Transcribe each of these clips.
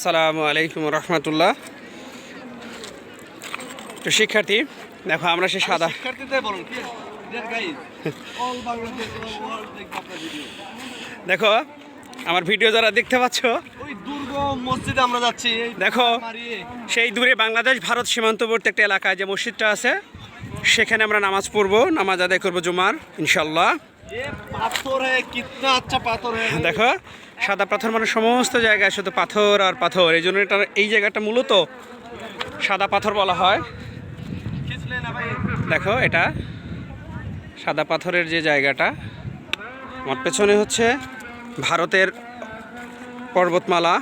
সালামু আলাইকুম রহমতুল্লাহ। তো শিক্ষার্থী দেখো আমরা সে সাদা দেখো আমার ভিডিও যারা দেখতে পাচ্ছ মসজিদে আমরা যাচ্ছি দেখো সেই দূরে বাংলাদেশ ভারত সীমান্তবর্তী একটা এলাকায় যে মসজিদটা আছে সেখানে আমরা নামাজ পড়ব, নামাজ আদায় করব জুমার ইনশাল্লাহ দেখো, সাদা পাথর মানে সমস্ত জায়গায় শুধু পাথর আর পাথর। এই জন্য এটা, এই জায়গাটা মূলত সাদা পাথর বলা হয়। দেখো, এটা সাদা পাথরের যে জায়গাটা, আমার পেছনে হচ্ছে ভারতের পর্বতমালা।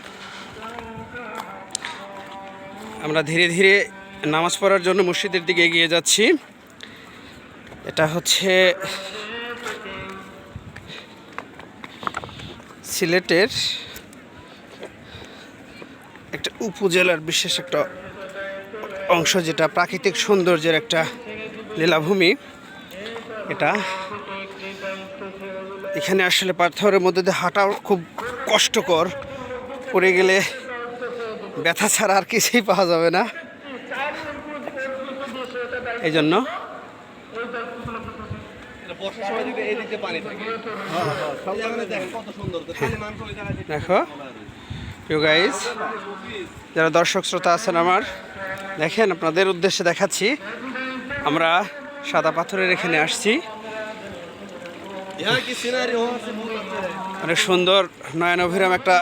আমরা ধীরে ধীরে নামাজ পড়ার জন্য মসজিদের দিকে এগিয়ে যাচ্ছি। এটা হচ্ছে সিলেটের একটা উপজেলার বিশেষ একটা অংশ, যেটা প্রাকৃতিক সৌন্দর্যের একটা লীলাভূমি। এটা এখানে আসলে পাথরের মধ্যে দিয়ে হাঁটাও খুব কষ্টকর। পড়ে গেলে ব্যথা ছাড়া আর কিছুই পাওয়া যাবে না। এই জন্য বর্ষার সময় যদি এই দিকে পানি থাকে। কত সুন্দর দেখো। ইউ যারা দর্শক শ্রোতা আছেন আমার দেখেন আপনাদের উদ্দেশ্যে দেখাচ্ছি। আমরা সাদা পাথরের এখানে আসছি। অনেক সুন্দর নয়ন অভিরাম একটা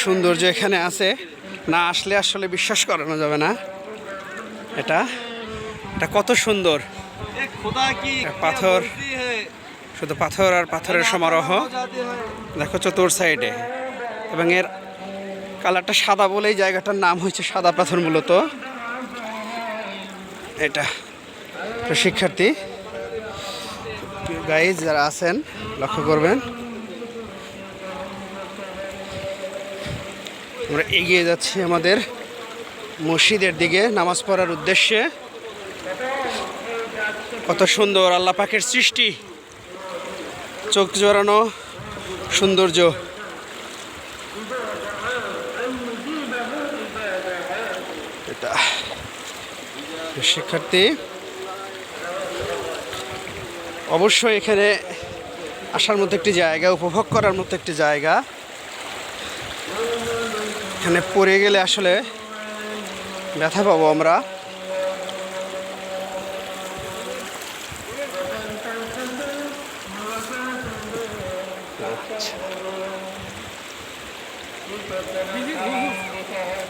সৌন্দর্য এখানে আছে। না আসলে আসলে বিশ্বাস করানো যাবে না। এটা এটা কত সুন্দর। পাথর। শুধু পাথর আর পাথরের সমারোহ। দেখো চতুর সাইডে। এবং এর কালারটা সাদা বলেই জায়গাটার নাম হয়েছে সাদা পাথর মূলত। এটা শিক্ষার্থী। গাইজ যারা আছেন লক্ষ্য করবেন। আমরা এগিয়ে যাচ্ছি আমাদের মসজিদের দিকে নামাজ পড়ার উদ্দেশ্যে। কত সুন্দর আল্লাহ পাকের সৃষ্টি। চোখ জোড়ানো সৌন্দর্য। এটা শিক্ষার্থী, অবশ্যই এখানে আসার মতো একটি জায়গা, উপভোগ করার মতো একটি জায়গা। এখানে পড়ে গেলে আসলে ব্যথা পাবো আমরা।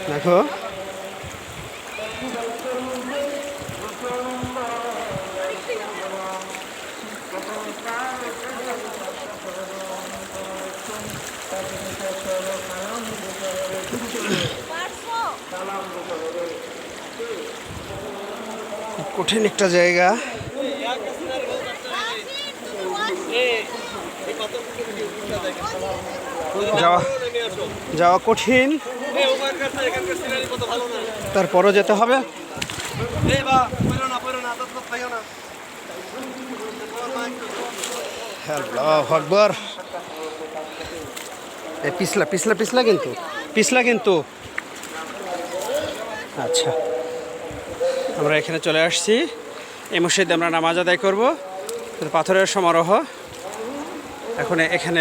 দেখো। খুব কঠিন একটা জায়গা। যাওয়া যাওয়া কঠিন। তারপরও যেতে হবে। আকবর। এ পিছলা পিছলা পিছলা কিন্তু পিছলা কিন্তু। আচ্ছা। আমরা এখানে চলে আসছি। এই মসজিদে আমরা নামাজ আদায় করব। পাথরের সমারোহ। এখন এখানে